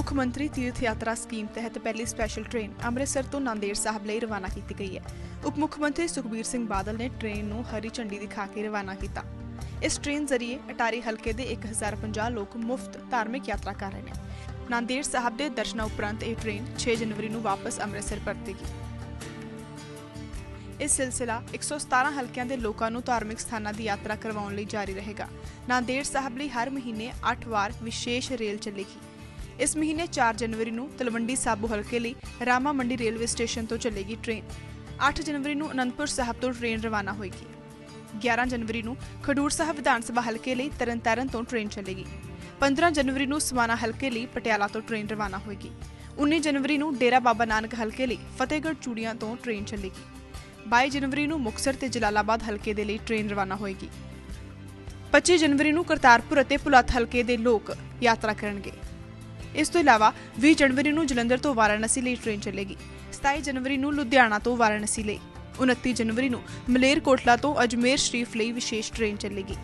ਮੁੱਖ ਮੰਤਰੀ ਤੀਰਥ ਯਾਤਰਾ ਸਕੀਮ ਤਹਿਤ ਪਹਿਲੀ ਸਪੈਸ਼ਲ ਟ੍ਰੇਨ ਅੰਮ੍ਰਿਤਸਰ ਤੋਂ ਨਾਂਦੇੜ ਸਾਹਿਬ ਲਈ ਰਵਾਨਾ ਕੀਤੀ ਗਈ ਹੈ। ਉਪ ਮੁੱਖ ਮੰਤਰੀ ਸੁਖਬੀਰ ਸਿੰਘ ਬਾਦਲ ਨੇ ਟ੍ਰੇਨ ਨੂੰ ਹਰੀ ਝੰਡੀ ਦਿਖਾ ਕੇ ਰਵਾਨਾ ਕੀਤਾ। ਇਸ ਟ੍ਰੇਨ ਜ਼ਰੀਏ ਅਟਾਰੀ ਹਲਕੇ ਦੇ 1050 ਲੋਕ ਮੁਫਤ ਧਾਰਮਿਕ ਯਾਤਰਾ ਕਰ ਰਹੇ ਨੇ। ਨਾਂਦੇੜ ਸਾਹਿਬ ਦੇ ਦਰਸ਼ਨਾਂ ਉਪਰੰਤ ਇਹ ਟ੍ਰੇਨ 6 ਜਨਵਰੀ ਨੂੰ ਵਾਪਸ ਅੰਮ੍ਰਿਤਸਰ ਪਰਤੇਗੀ। ਇਹ ਸਿਲਸਿਲਾ 117 ਹਲਕਿਆਂ ਦੇ ਲੋਕਾਂ ਨੂੰ ਧਾਰਮਿਕ ਸਥਾਨਾਂ ਦੀ ਯਾਤਰਾ ਕਰਵਾਉਣ ਲਈ ਜਾਰੀ ਰਹੇਗਾ। ਨਾਂਦੇੜ ਸਾਹਿਬ ਲਈ ਹਰ ਮਹੀਨੇ 8 ਵਾਰ ਵਿਸ਼ੇਸ਼ ਰੇਲ ਚੱਲੇਗੀ। ਇਸ ਮਹੀਨੇ 4 ਜਨਵਰੀ ਨੂੰ ਤਲਵੰਡੀ ਸਾਬੋ ਹਲਕੇ ਲਈ ਰਾਮਾ ਮੰਡੀ ਰੇਲਵੇ ਸਟੇਸ਼ਨ ਤੋਂ ਚੱਲੇਗੀ ਟ੍ਰੇਨ। 8 ਜਨਵਰੀ ਨੂੰ ਅਨੰਦਪੁਰ ਸਾਹਿਬ ਤੋਂ ਟ੍ਰੇਨ ਰਵਾਨਾ ਹੋਏਗੀ। 11 ਜਨਵਰੀ ਨੂੰ ਖਡੂਰ ਸਾਹਿਬ ਵਿਧਾਨ ਸਭਾ ਹਲਕੇ ਲਈ ਤਰਨਤਾਰਨ ਤੋਂ ਟ੍ਰੇਨ ਚੱਲੇਗੀ। 15 ਜਨਵਰੀ ਨੂੰ ਸਮਾਣਾ ਹਲਕੇ ਲਈ ਪਟਿਆਲਾ ਤੋਂ ਟ੍ਰੇਨ ਰਵਾਨਾ ਹੋਏਗੀ। 19 ਜਨਵਰੀ ਨੂੰ ਡੇਰਾ ਬਾਬਾ ਨਾਨਕ ਹਲਕੇ ਲਈ ਫਤਿਹਗੜ੍ਹ ਚੂੜੀਆਂ ਤੋਂ ਟ੍ਰੇਨ ਚੱਲੇਗੀ। 22 ਜਨਵਰੀ ਨੂੰ ਮੁਕਸਰ ਤੇ ਜਲਾਲਾਬਾਦ ਹਲਕੇ ਦੇ ਲਈ ਟ੍ਰੇਨ ਰਵਾਨਾ ਹੋਏਗੀ। 25 ਜਨਵਰੀ ਨੂੰ ਕਰਤਾਰਪੁਰ ਅਤੇ ਪੁਲਤ ਹਲਕੇ ਦੇ ਲੋਕ ਯਾਤਰਾ ਕਰਨਗੇ। ਇਸ ਤੋਂ ਇਲਾਵਾ 20 ਜਨਵਰੀ ਨੂੰ ਜਲੰਧਰ ਤੋਂ ਵਾਰਾਣਸੀ ਲਈ ਟ੍ਰੇਨ ਚੱਲੇਗੀ। 27 ਜਨਵਰੀ ਨੂੰ ਲੁਧਿਆਣਾ ਤੋਂ ਵਾਰਾਣਸੀ ਲਈ। 29 ਜਨਵਰੀ ਨੂੰ ਮਲੇਰਕੋਟਲਾ ਤੋਂ ਅਜਮੇਰ ਸ਼ਰੀਫ ਲਈ ਵਿਸ਼ੇਸ਼ ਟ੍ਰੇਨ ਚੱਲੇਗੀ।